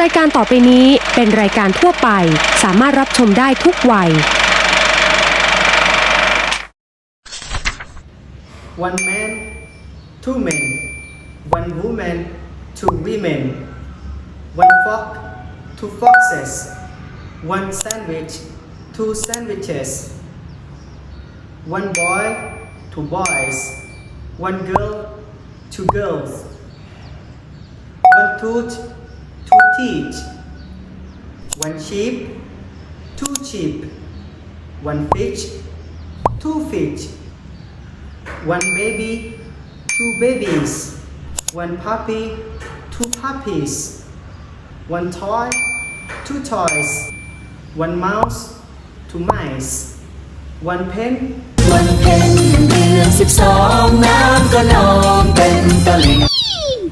รายการต่อไปนี้เป็นรายการทั่วไป สามารถรับชมได้ทุกวัย One man, two men. One woman, two women. One fork, two foxes. One sandwich, two sandwiches. One boy, two boys. One girl, two girls. One tooth, two teeth. One sheep, two sheep. One fish, two fish. One baby, two babies. One puppy, two puppies. One toy, two toys. One mouse, two mice. One pen, วันเพ็ญเดือนสิบสองน้ำก็นองเป็นตลิ่ง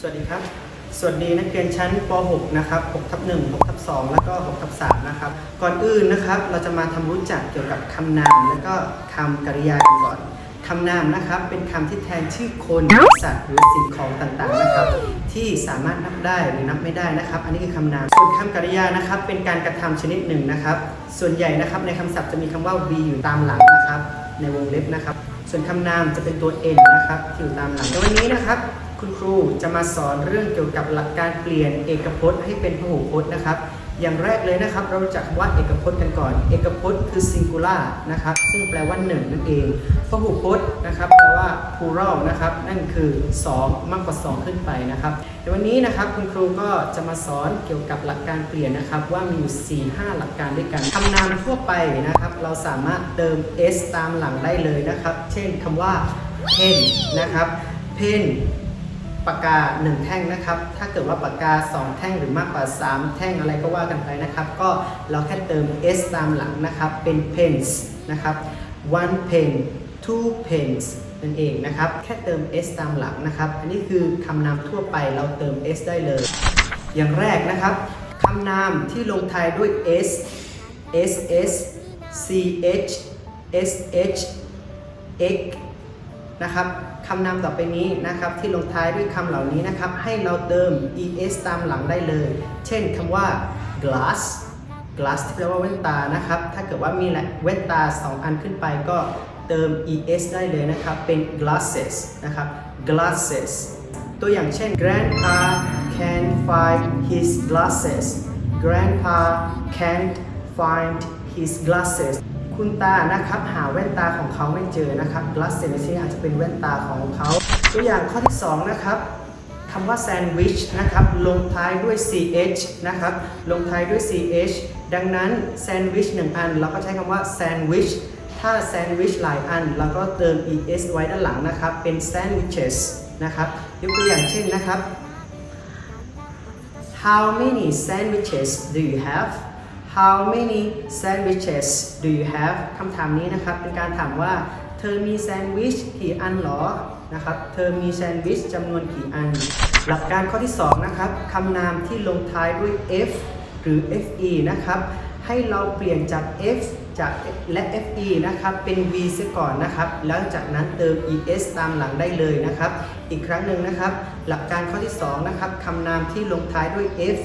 สวัสดีครับ สวัสดีนักเรียนชั้นป .6 นะครับ6ทับ1 6ทับ2แล้วก็6ทับ3นะครับ ก่อนอื่นนะครับ เราจะมาทำรู้จักเกี่ยวกับคำนาม แล้วก็คำกริยากันก่อนคำนามนะครับเป็นคำที่แทนชื่อคนสัตว์หรือสิ่งของต่างๆนะครับ ที่สามารถนับได้หรือนับไม่ได้นะครับ อันนี้คือคำนามส่วนคำกริยานะครับ เป็นการกระทำชนิดหนึ่งนะครับ ส่วนใหญ่นะครับในคำศัพท์จะมีคำว่า be อยู่ตามหลังนะครับ ในวงเล็บนะครับ ส่วนคำนามจะเป็นตัว n นะครับที่อยู่ตามหลังวันนี้นะครับ คุณครูจะมาสอนเรื่องเกี่ยวกับหลักการเปลี่ยนเอกพจน์ให้เป็นพหูพจน์นะครับ อย่างแรกเลยนะครับ เราจักคำว่าเอกพจน์กันก่อน เอกพจน์คือ singular นะครับ ซึ่งแปลว่าหนึ่งนั่นเอง พหูพจน์นะครับแปลว่า plural นะครับ นั่นคือ 2 มากกว่า 2 ขึ้นไปนะครับในวันนี้นะครับคุณครูก็จะมาสอนเกี่ยวกับหลักการเปลี่ยนนะครับ ว่ามีอยู่ 4 5 หลักการด้วยกันคำนามทั่วไปนะครับ เราสามารถเติม s ตามหลังได้เลยนะครับ เช่นคำว่า pen นะครับ pen ปากกา 1 แท่งนะครับ ถ้าเกิดว่าปากกา 2 แท่งหรือมากกว่า 3 แท่งอะไรก็ว่ากันไปนะครับ ก็เราแค่เติม s ตามหลังนะครับ เป็น pens นะครับ one pen two pens นั่นเองนะครับ แค่เติม s ตามหลังนะครับ อันนี้คือคำนามทั่วไปเราเติม s ได้เลย อย่างแรกนะครับคำนามที่ลงท้ายด้วย s ss ch sh x นะครับ คำนามต่อไปนี้นะครับที่ลงท้ายด้วยคำเหล่านี้นะครับ ให้เราเติม es ตามหลังได้เลย เช่นคำว่า glass glass ที่แปลว่าแว่นตานะครับ ถ้าเกิดว่ามีแหละแว่นตา 2 อันขึ้นไปก็เติม es ได้เลยนะครับ เป็น glasses นะครับ glasses ตัวอย่างเช่น grandpa can't find his glasses grandpa can't find his glasses คุณตานะครับหาแว่นตาของเขาไม่เจอนะครับ glasses ในนี้อาจจะเป็นแว่นตาของเขาตัวอย่างข้อที่ 2 นะครับคำว่า sandwich นะครับลงท้ายด้วย ch นะครับลงท้ายด้วย ch ดังนั้น sandwich หนึ่งอัน เราก็ใช้คำว่า sandwich ถ้า sandwich หลายอัน เราก็เติม es ไว้ด้านหลังนะครับ เป็น sandwiches นะครับยกตัวอย่างเช่นนะครับ How many sandwiches do you have How many sandwiches do you have คำถามนี้นะครับ เป็นการถามว่า เธอมีแซนด์วิชกี่อันหรอ นะครับ เธอมีแซนด์วิชจำนวนกี่อัน หลักการข้อที่ 2 นะครับ คำนามที่ลงท้ายด้วย f หรือ fe นะครับ ให้เราเปลี่ยนจาก f จากและ fe นะครับ เป็น v เสียก่อนนะครับ แล้วจากนั้นเติม es ตามหลังได้เลยนะครับ อีกครั้งหนึ่งนะครับ หลักการข้อที่ 2 นะครับ คำนามที่ลงท้ายด้วย f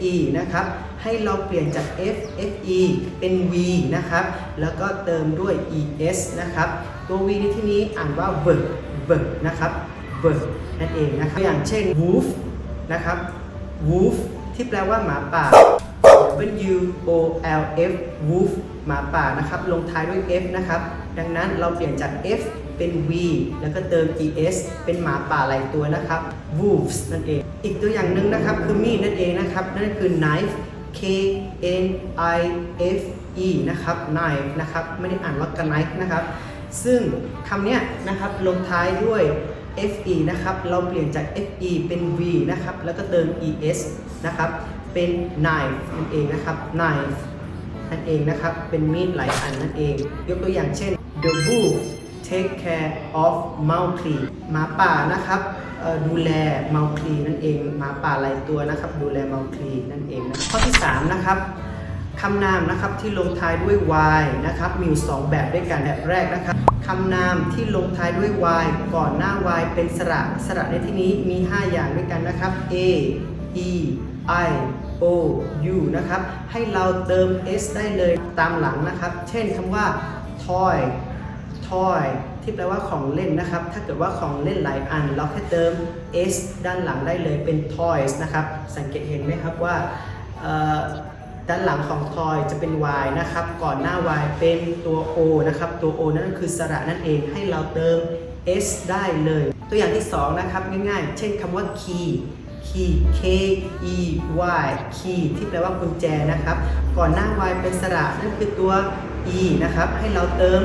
fe นะครับ ให้เราเปลี่ยนจาก f fe เป็น v นะครับ แล้วก็เติมด้วย es นะครับ ตัว v ในที่นี้อ่านว่า verb verb นะครับ verb นั่นเองนะครับอย่างเช่น wolf นะครับ wolf ที่แปลว่าหมาป่า W O L F wolf หมาป่านะครับ ลงท้ายด้วย F นะครับ ดังนั้นเราเปลี่ยนจาก F เป็น V แล้วก็เติม es เป็นหมาป่าหลายตัวนะครับ wolves นั่นเอง อีกตัวอย่างหนึ่งนะครับคือมีดนั่นเองนะครับ นั่นคือ knife K N I F E นะครับ knife นะครับ ไม่ได้อ่านว่า knife นะครับ ซึ่งคำเนี้ยนะครับลงท้ายด้วย fe นะครับ เราเปลี่ยนจาก fe เป็น v นะครับ แล้วก็เติม es นะครับ เป็น knife นั่นเองนะครับ knife นั่นเองนะครับ เป็นมีดหลายอันนั่นเอง ยกตัวอย่างเช่น the wolf take care of Mowgli หมาป่านะครับ ดูแล Mowgli นั่นเองหมาป่าหลายตัวนะครับ ดูแล Mowgli นั่นเองนะข้อที่ 3 นะครับคำนามนะครับที่ลงท้ายด้วย y นะครับมีอยู่2แบบด้วยกันแบบแรกนะครับคคำนามที่ลงท้ายด้วย y ก่อนหน้า y เป็นสระสระในที่นี้มี 5 อย่างด้วยกันนะครับ a e i o u นะครับให้เราเติม s ได้เลยตามหลังนะครับ เช่นคำว่า toy toy ที่แปลว่าของเล่นนะครับ ถ้าเกิดว่าของเล่นหลายอัน เราแค่เติม s ด้านหลังได้เลยเป็น toys นะครับ สังเกตเห็นไหมครับว่าด้านหลังของ toy จะเป็น y นะครับ ก่อนหน้า y เป็นตัว o นะครับ ตัว o นั่นก็คือสระนั่นเอง ให้เราเติม s ได้เลย ตัวอย่างที่ 2 นะครับ ง่ายๆ เช่นคำว่า key key k e y key ที่แปลว่ากุญแจนะครับ ก่อนหน้า y เป็นสระนั่นคือตัว e นะครับ ให้เราเติม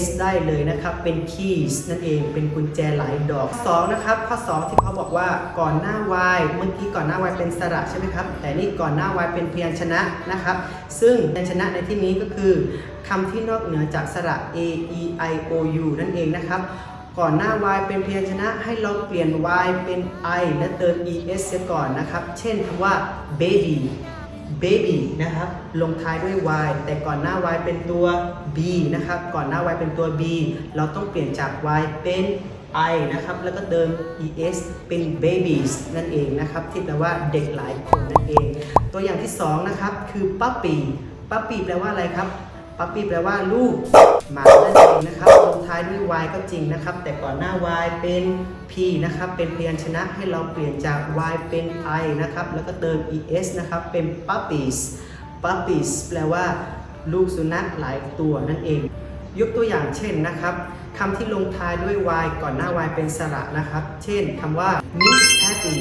s ได้เลยนะครับ เป็น keys นั่นเอง เป็นกุญแจหลายดอก 2 นะครับ ข้อ 2 ที่เขาบอกว่าก่อนหน้า y เมื่อกี้ก่อนหน้า y เป็นสระใช่ไหมครับ แต่นี่ก่อนหน้า y เป็นพยัญชนะนะครับ ซึ่งพยัญชนะในที่นี้ก็คือคำที่นอกเหนือจากสระ a e i o u นั่นเองนะครับก่อนหน้า y เป็นพยัญชนะให้เราเปลี่ยน y เป็น i และเติม es เสียก่อนนะครับ เช่นคำว่า baby baby นะครับ ลงท้ายด้วย y แต่ก่อนหน้า y เป็นตัว b นะครับ ก่อนหน้า y เป็นตัว b เราต้องเปลี่ยนจาก y เป็น i นะครับ แล้วก็เติม es เป็น babies นั่นเองนะครับ ที่แปลว่าเด็กหลายคนนั่นเอง ตัวอย่างที่ 2 นะครับ คือ puppy puppy แปลว่าอะไรครับปั๊ปปีแปลว่าลูกหมานั่นเองนะครับ ท้ายด้วย y ก็จริงนะครับ แต่ก่อนหน้า y เป็น p นะครับ เป็นพยัญชนะให้เราเปลี่ยนจาก y เป็น i นะครับ แล้วก็เติม es นะครับ เป็น puppies puppies แปลว่า ลูกสุนัขหลายตัวนั่นเอง ยกตัวอย่างเช่นนะครับคำที่ลงท้ายด้วย y ก่อนหน้า y เป็นสระนะครับ เช่นคำว่า Miss Patty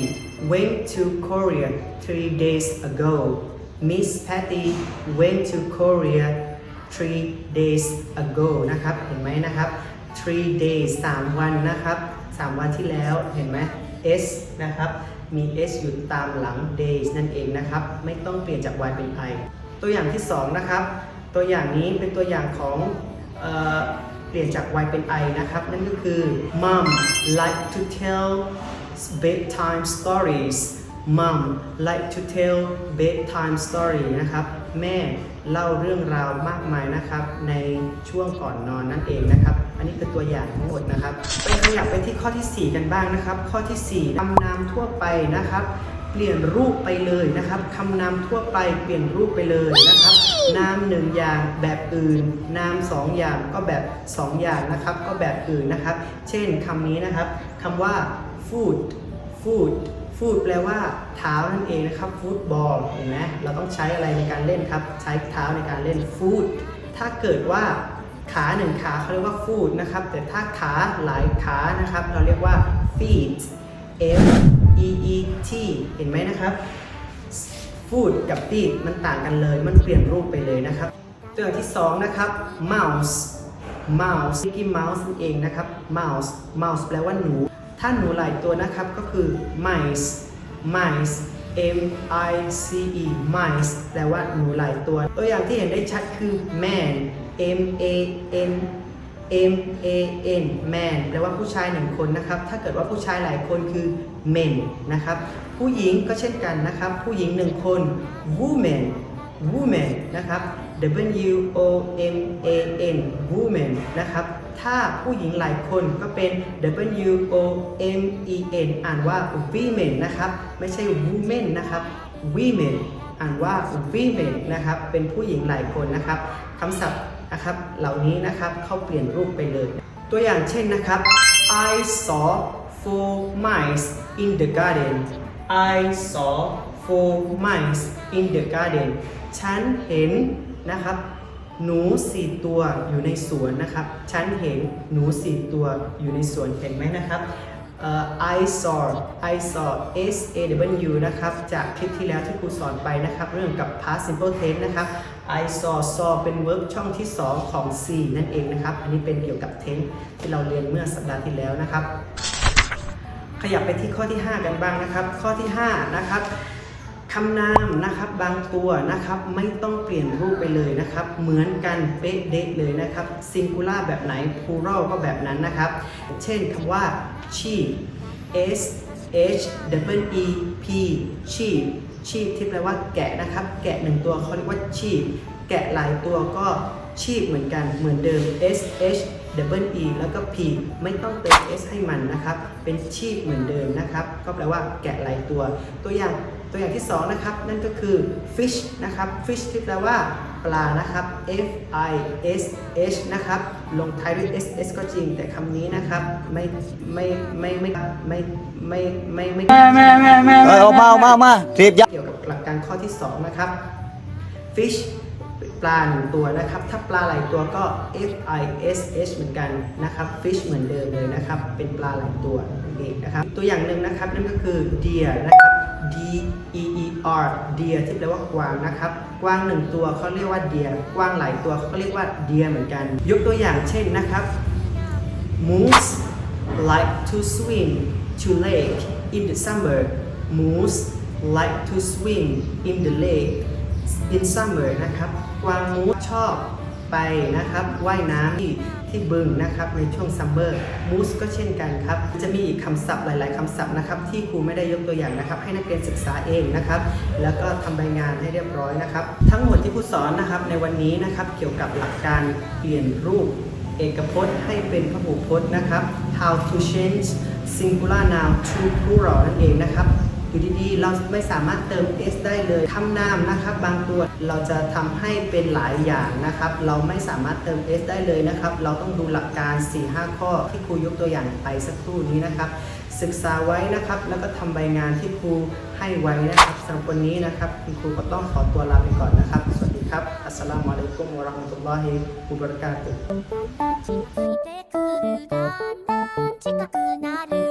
went to Korea three days ago Miss Patty went to Korea three days ago นะครับ เห็นไหมนะครับ three days 3 วันนะครับ 3 วันที่แล้ว เห็นไหม s นะครับ มี s อยู่ตามหลัง days นั่นเองนะครับ ไม่ต้องเปลี่ยนจาก y เป็น i ตัวอย่างที่ 2 นะครับ ตัวอย่างนี้เป็นตัวอย่างของเออเปลี่ยนจาก y เป็น i นะครับ นั่นก็คือ mom like to tell bedtime stories mom like to tell bedtime story นะครับ แม่เล่าเรื่องราวมากมายนะครับ ในช่วงก่อนนอนนั่นเองนะครับ อันนี้คือตัวอย่างทั้งหมดนะครับ ไปขยับไปที่ข้อที่ 4 กันบ้างนะครับ ข้อที่ 4คำนามทั่วไปนะครับ เปลี่ยนรูปไปเลยนะครับคำนามทั่วไปเปลี่ยนรูปไปเลยนะครับนามหนึ่งอย่างแบบอื่น นามสองอย่างก็แบบสองอย่างนะครับ ก็แบบอื่นนะครับ เช่นคำนี้นะครับคำว่า food food food แปลว่าเท้านั่นเองนะครับ football เห็นไหมเราต้องใช้อะไรในการเล่นครับ ใช้เท้าในการเล่น food ถ้าเกิดว่าขาหนึ่งขาเขาเรียกว่า foot นะครับ แต่ถ้าขาหลายขานะครับ เราเรียกว่า feet f e e t เห็นไหมนะครับ food กับ feet มันต่างกันเลย มันเปลี่ยนรูปไปเลยนะครับ ตัวอย่างที่2นะครับ mouse mouse Mickey Mouse นั่นเองนะครับ mouse mouse แปลว่าหนู ถ้าหนูหลายตัวนะครับก็คือ mice mice m i c e mice แปลว่าหนูหลายตัว ตัวอย่างที่เห็นได้ชัดคือ man m a n M A N man แปลว่าผู้ชายหนึ่งคนนะครับ ถ้าเกิดว่าผู้ชายหลายคนคือ men นะครับ ผู้หญิงก็เช่นกันนะครับ ผู้หญิงหนึ่งคน woman woman นะครับ W O M A N woman นะครับ ถ้าผู้หญิงหลายคนก็เป็น W O M E N อ่านว่า women นะครับ ไม่ใช่ women นะครับ women อ่านว่า women นะครับ เป็นผู้หญิงหลายคนนะครับคำศัพท์นะครับเหล่านี้นะครับเข้าเปลี่ยนรูปไปเลย ตัวอย่างเช่นนะครับ I saw four mice in the garden I saw four mice in the garden ฉันเห็นนะครับ หนูสี่ตัวอยู่ในสวนนะครับ ฉันเห็นหนูสี่ตัวอยู่ในสวนเห็นไหมนะครับ I saw I saw S A W นะครับ จากคลิปที่แล้วที่ครูสอนไปนะครับ เรื่องกับ past simple tense นะครับ I saw saw เป็น verb ช่องที่ 2 ของ C นั่นเองนะครับ อันนี้เป็นเกี่ยวกับ tense ที่เราเรียนเมื่อสัปดาห์ที่แล้วนะครับ ขยับไปที่ข้อที่ 5 กันบ้างนะครับ ข้อที่ 5 นะครับ คำนามนะครับบางตัวนะครับไม่ต้องเปลี่ยนรูปไปเลยนะครับ เหมือนกันเป๊ะเดะเลยนะครับซิงคูล่าแบบไหนพูรัลก็แบบนั้นนะครับ เช่นคำว่า sheep s h w e p sheep sheep ที่แปลว่าแกะนะครับ แกะหนึ่งตัวเขาเรียกว่า sheep แกะหลายตัวก็ sheep เหมือนกันเหมือนเดิม s h double e แล้วก็ p ไม่ต้องเติม s ให้มันนะครับ เป็นชีพเหมือนเดิมนะครับ ก็แปลว่าแกะหลายตัว ตัวอย่างตัวอย่างที่สองนะครับ นั่นก็คือ fish นะครับ fish ที่แปลว่าปลานะครับ f i s h นะครับ ลงท้ายด้วย s s ก็จริง แต่คำนี้นะครับ ไม่ไม่ไม่ไม่ไม่ไม่ไม่ไม่เออเอามาเอามาเอามาเสียบยาเกี่ยวกับหลักการข้อที่ 2 นะครับ fish ปลาหนึ่งตัวนะครับ ถ้าปลาหลายตัวก็ f i s h เหมือนกันนะครับ fish เหมือนเดิมเลยนะครับ เป็นปลาหลายตัวนั่นเองนะครับ ตัวอย่างหนึ่งนะครับนั่นก็คือ deer นะครับ d e e r deer ที่แปลว่ากวางนะครับ กวางหนึ่งตัวเขาเรียกว่า deer กวางหลายตัวเขาก็เรียกว่า deer เหมือนกัน ยกตัวอย่างเช่นนะครับ Moose like to swim to lake in the summer. Moose like to swim in the lake in summer นะครับ กวางมูสชอบไปนะครับว่ายน้ำที่ที่บึงนะครับในช่วงซัมเมอร์มูสก็เช่นกันครับ จะมีอีกคำศัพท์หลาย ๆคำศัพท์นะครับที่ครูไม่ได้ยกตัวอย่างนะครับ ให้นักเรียนศึกษาเองนะครับ แล้วก็ทำรายงานให้เรียบร้อยนะครับ ทั้งหมดที่ครูสอนนะครับในวันนี้นะครับเกี่ยวกับหลักการเปลี่ยนรูปเอกพจน์ให้เป็นพหูพจน์นะครับ how to change singular noun to plural นั่นเองนะครับ อยู่ดีๆ เราไม่สามารถเติม s ได้เลยคำนามนะครับบางตัวเราจะทำให้เป็นหลายอย่างนะครับ เราไม่สามารถเติม s ได้เลยนะครับ เราต้องดูหลักการ 4-5 ข้อที่ครูยกตัวอย่างไปสักครู่นี้นะครับ ศึกษาไว้นะครับ แล้วก็ทำใบงานที่ครูให้ไว้นะครับสำหรับวันนี้นะครับคุณครูก็ต้องขอตัวลาไปก่อนนะครับ สวัสดีครับ อัสสลามุอะลัยกุมวะเราะห์มะตุลลอฮิวะบะเราะกาตุฮ์